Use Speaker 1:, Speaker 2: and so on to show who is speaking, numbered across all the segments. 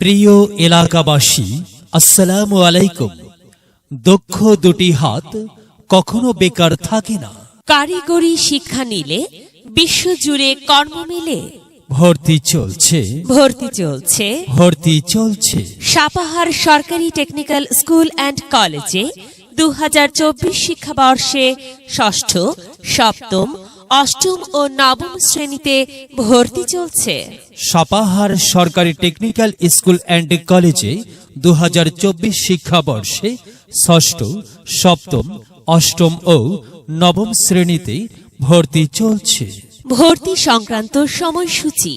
Speaker 1: প্রিয় এলাকাবাসী আসসালামু আলাইকুম। দক্ষ দুটি হাত কখনো বেকার থাকে না।
Speaker 2: কারিগরি শিক্ষা নিলে বিশ্বজুড়ে কর্ম মেলে।
Speaker 1: ভর্তি চলছে।
Speaker 2: ভর্তি চলছে।
Speaker 1: ভর্তি চলছে।
Speaker 2: সাপাহার সরকারি টেকনিক্যাল স্কুল অ্যান্ড কলেজে দু হাজার চব্বিশ শিক্ষাবর্ষে ষষ্ঠ সপ্তম অষ্টম ও নবম শ্রেণীতে ভর্তি চলছে।
Speaker 1: সাপাহার সরকারি টেকনিক্যাল স্কুল অ্যান্ড কলেজে দুহাজার চব্বিশ শিক্ষাবর্ষে ষষ্ঠ সপ্তম অষ্টম ও নবম শ্রেণীতে ভর্তি চলছে।
Speaker 2: ভর্তি সংক্রান্ত সময়সূচি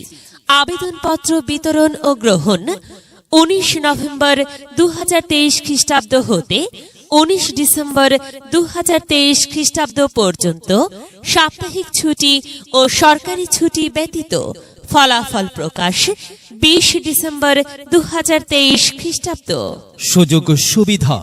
Speaker 2: আবেদনপত্র বিতরণ ও গ্রহণ উনিশ নভেম্বর দু হাজার তেইশ খ্রিস্টাব্দ হতে উনিশ ডিসেম্বর দু হাজার তেইশ খ্রিস্টাব্দ পর্যন্ত সাপ্তাহিক ছুটি ও সরকারি ছুটি ব্যতীত ফলাফল প্রকাশ বিশ ডিসেম্বর দু হাজার তেইশ খ্রিস্টাব্দ।
Speaker 1: সুযোগ সুবিধা,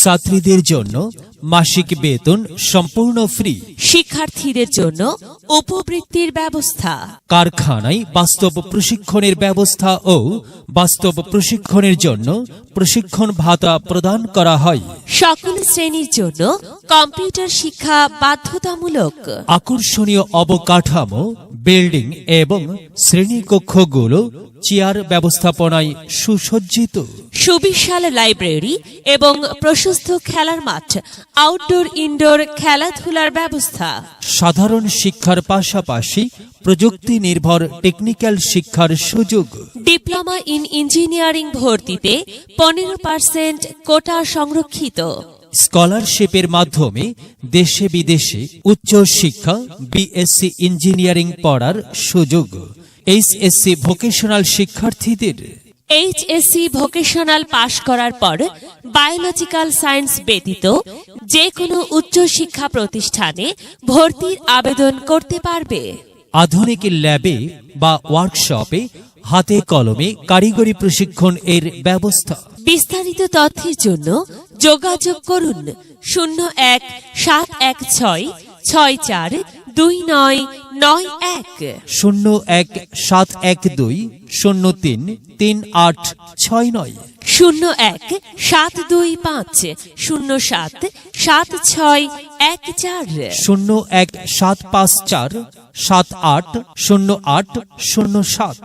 Speaker 1: ছাত্রীদের জন্য মাসিক বেতন সম্পূর্ণ ফ্রি।
Speaker 2: শিক্ষার্থীদের জন্য উপবৃত্তির ব্যবস্থা।
Speaker 1: কারখানায় বাস্তব প্রশিক্ষণের ব্যবস্থা ও বাস্তব প্রশিক্ষণের জন্য প্রশিক্ষণ ভাতা প্রদান করা হয়।
Speaker 2: সকল শ্রেণির জন্য কম্পিউটার শিক্ষা বাধ্যতামূলক।
Speaker 1: আকর্ষণীয় অবকাঠামো বিল্ডিং এবং শ্রেণীকক্ষগুলো চেয়ার ব্যবস্থাপনায় সুসজ্জিত।
Speaker 2: সুবিশাল লাইব্রেরি এবং প্রশস্ত খেলার মাঠ আউটডোর ইনডোর খেলাধুলার ব্যবস্থা।
Speaker 1: সাধারণ শিক্ষার পাশাপাশি প্রযুক্তি নির্ভর টেকনিক্যাল শিক্ষার সুযোগ।
Speaker 2: ডিপ্লোমা ইন ইঞ্জিনিয়ারিং ভর্তিতে পনেরো পার্সেন্ট কোটা সংরক্ষিত।
Speaker 1: স্কলারশিপের মাধ্যমে দেশে বিদেশে উচ্চ শিক্ষা বিএসসি ইঞ্জিনিয়ারিং পড়ার সুযোগ। এইচএসসি ভোকেশনাল শিক্ষার্থীদের
Speaker 2: এইচএসসি ভোকেশনাল পাশ করার পর বায়োলজিক্যাল সায়েন্স ব্যতীত যে কোনো উচ্চশিক্ষা প্রতিষ্ঠানে ভর্তির আবেদন করতে পারবে।
Speaker 1: আধুনিক ল্যাবে বা ওয়ার্কশপে হাতে কলমে কারিগরি প্রশিক্ষণ এর ব্যবস্থা।
Speaker 2: বিস্তারিত তথ্যের জন্য যোগাযোগ করুন শূন্য এক সাত এক ছয় ছয় চার দুই নয় নয় এক।
Speaker 1: শূন্য এক সাত এক দুই শূন্য তিন তিন আট ছয় নয়।
Speaker 2: শূন্য এক সাত দুই পাঁচ শূন্য সাত সাত ছয় এক চার।
Speaker 1: শূন্য এক সাত পাঁচ চার সাত আট শূন্য আট শূন্য সাত।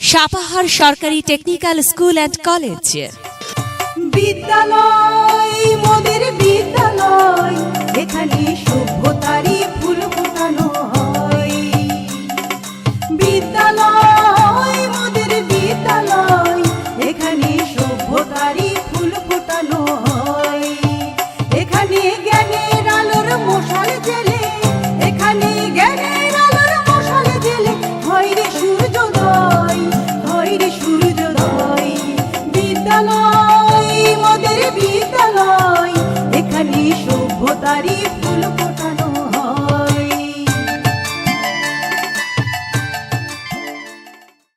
Speaker 2: সাপাহার সরকারি টেকনিক্যাল স্কুল অ্যান্ড কলেজ।
Speaker 3: বিদ্যালয়। Oh.